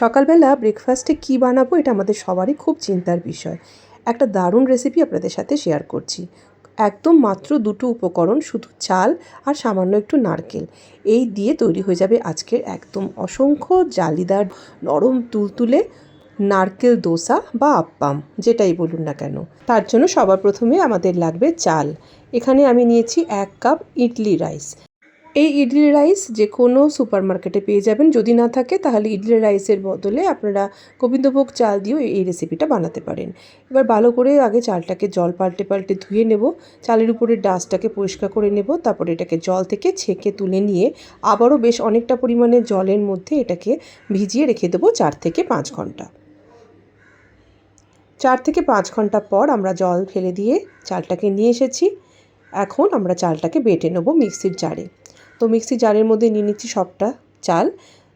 সকালবেলা ব্রেকফাস্টে কী বানাবো এটা আমাদের সবারই খুব চিন্তার বিষয়। একটা দারুণ রেসিপি আপনাদের সাথে শেয়ার করছি। একদম মাত্র দুটো উপকরণ, শুধু চাল আর সামান্য একটু নারকেল। এই দিয়ে তৈরি হয়ে যাবে আজকের একদম অসংখ্য জালিদার নরম তুলতুলে নারকেল দোসা বা আপ্পাম যেটাই বলুন না কেন। তার জন্য সবার প্রথমে আমাদের লাগবে চাল। এখানে আমি নিয়েছি এক কাপ ইডলি রাইস এই ইডলি রাইস যে কোনো সুপার মার্কেটে পেয়ে যাবেন। যদি না থাকে, তাহলে ইডলি রাইসের বদলে আপনারা গোবিন্দভোগ চাল দিয়েও এই রেসিপিটা বানাতে পারেন। এবার ভালো করে আগে চালটাকে জল পাল্টে পাল্টে ধুয়ে নেব। চালের উপরে ডাস্টটাকে পরিষ্কার করে নেব। তারপরে এটাকে জল থেকে ছেঁকে তুলে নিয়ে আবারও বেশ অনেকটা পরিমাণে জলের মধ্যে এটাকে ভিজিয়ে রেখে দেবো চার থেকে পাঁচ ঘণ্টা। চার থেকে পাঁচ ঘণ্টা পর আমরা জল ফেলে দিয়ে চালটাকে নিয়ে এসেছি। এখন আমরা চালটাকে বেটে নেব মিক্সির জারে। তো মিক্সি জারের মধ্যে নিয়ে নিচ্ছি সবটা চাল।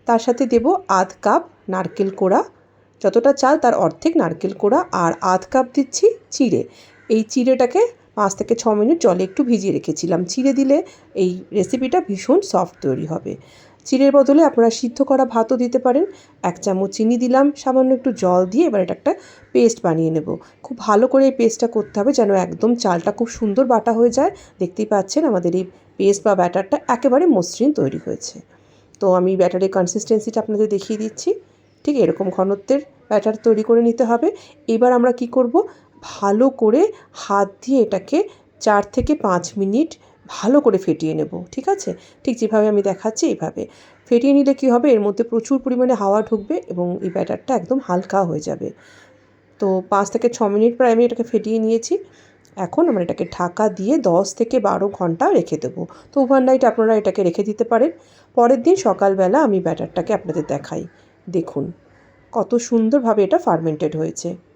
তার সাথে দেব আধ কাপ নারকেল কোড়া। যতটা চাল তার অর্ধেক নারকেল কোড়া। আর আধ কাপ দিচ্ছি চিড়ে। এই চিড়েটাকে পাঁচ থেকে ছ মিনিট জলে একটু ভিজিয়ে রেখেছিলাম। চিড়ে দিলে এই রেসিপিটা ভীষণ সফট তৈরি হবে। চিড়ের বদলে আপনারা সিদ্ধ করা ভাতও দিতে পারেন। এক চামচ চিনি দিলাম, সামান্য একটু জল দিয়ে এবার এটা একটা পেস্ট বানিয়ে নেব। খুব ভালো করে এই পেস্টটা করতে হবে যেন একদম চালটা খুব সুন্দর বাটা হয়ে যায়। দেখতেই পাচ্ছেন আমাদের এই পেস্ট বা ব্যাটারটা একেবারে মসৃণ তৈরি হয়েছে। তো আমি ব্যাটারের কনসিস্টেন্সিটা আপনাদের দেখিয়ে দিচ্ছি। ঠিক এরকম ঘনত্বের ব্যাটার তৈরি করে নিতে হবে। এবার আমরা কি করব? ভালো করে হাত দিয়ে এটাকে চার থেকে পাঁচ মিনিট ভালো করে ফেটিয়ে নেব, ঠিক আছে? ঠিক যেভাবে আমি দেখাচ্ছি এইভাবে। ফেটিয়ে নিলে কী হবে? এর মধ্যে প্রচুর পরিমাণে হাওয়া ঢুকবে এবং এই ব্যাটারটা একদম হালকা হয়ে যাবে। তো পাঁচ থেকে ছ মিনিট প্রায় আমি এটাকে ফেটিয়ে নিয়েছি। এখন আমরা এটাকে ঢাকা দিয়ে দশ থেকে বারো ঘণ্টা রেখে দেবো। তো ওভারনাইট আপনারা এটাকে রেখে দিতে পারেন। পরের দিন সকালবেলা আমি ব্যাটারটাকে আপনাদের দেখাই। দেখুন, কত সুন্দরভাবে এটা ফার্মেন্টেড হয়েছে।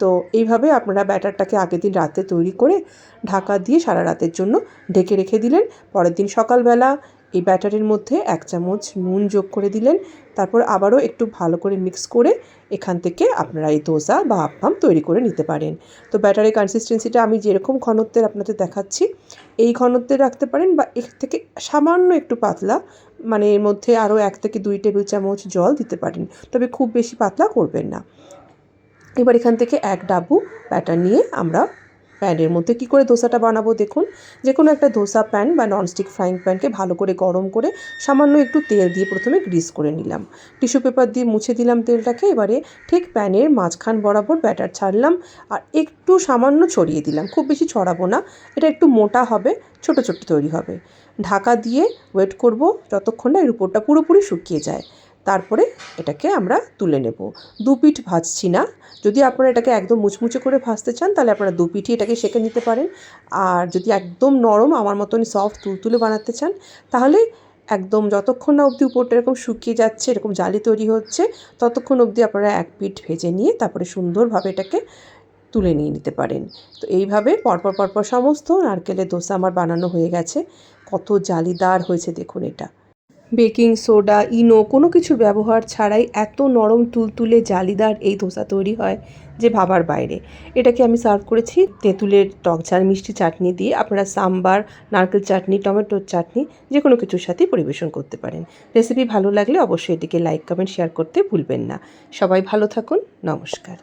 তো এইভাবে আপনারা ব্যাটারটাকে আগের দিন রাতে তৈরি করে ঢাকা দিয়ে সারা রাতের জন্য ঢেকে রেখে দিলেন। পরের দিন সকালবেলা এই ব্যাটারের মধ্যে এক চামচ নুন যোগ করে দিলেন। তারপর আবারও একটু ভালো করে মিক্স করে এখান থেকে আপনারা এই দোসা বা আপ্পাম তৈরি করে নিতে পারেন। তো ব্যাটারের কনসিস্টেন্সিটা আমি যেরকম ঘনত্বের আপনাদের দেখাচ্ছি, এই ঘনত্বের রাখতে পারেন বা এর থেকে সামান্য একটু পাতলা মানে এর মধ্যে আরও এক থেকে দুই টেবিল চামচ জল দিতে পারেন। তবে খুব বেশি পাতলা করবেন না। এবার এখান থেকে এক ডাবু ব্যাটার নিয়ে আমরা প্যানের মধ্যে কি করে ধোসাটা বানাবো দেখুন। যে কোনো একটা ধোসা প্যান বা ননস্টিক ফ্রাইং প্যানকে ভালো করে গরম করে সামান্য একটু তেল দিয়ে প্রথমে গ্রিস করে নিলাম। টিস্যু পেপার দিয়ে মুছে দিলাম তেলটাকে, এবারে ঠিক প্যানের মাঝখান বরাবর ব্যাটার ছাড়লাম আর একটু সামান্য ছড়িয়ে দিলাম। খুব বেশি ছড়াবো না, এটা একটু মোটা হবে ছোট ছোট তৈরি হবে। ঢাকা দিয়ে ওয়েট করব যতক্ষণ না এর উপরটা পুরোপুরি শুকিয়ে যায়। তারপরে এটাকে আমরা তুলে নেব। দু পিঠ ভাজছি না। যদি আপনারা এটাকে একদম মুচমুচে করে ভাজতে চান, তাহলে আপনারা দু পিঠই এটাকে সেঁকে নিতে পারেন। আর যদি একদম নরম, আমার মতন সফট তুলতুলে বানাতে চান, তাহলে একদম যতক্ষণ না অবধি উপরটা এরকম শুকিয়ে যাচ্ছে, এরকম জালি তৈরি হচ্ছে, ততক্ষণ অবধি আপনারা এক পিঠ ভেজে নিয়ে তারপরে সুন্দরভাবে এটাকে তুলে নিয়ে নিতে পারেন। তো এইভাবে পরপর পরপর সমস্ত নারকেলের দোসা আমার বানানো হয়ে গেছে। কত জালিদার হয়েছে দেখুন এটা। বেকিং সোডা, ইনো কোনো কিছুর ব্যবহার ছাড়াই এত নরম তুলতুলে জালিদার এই ধোসা তৈরি হয় যে ভাবার বাইরে। এটাকে আমি সার্ভ করেছি তেঁতুলের টক ঝাল, মিষ্টি চাটনি দিয়ে। আপনারা সাম্বার, নারকেল চাটনি, টমেটোর চাটনি যে কোনো কিছুর সাথেই পরিবেশন করতে পারেন। রেসিপি ভালো লাগলে অবশ্যই এটিকে লাইক, কমেন্ট, শেয়ার করতে ভুলবেন না। সবাই ভালো থাকুন। নমস্কার।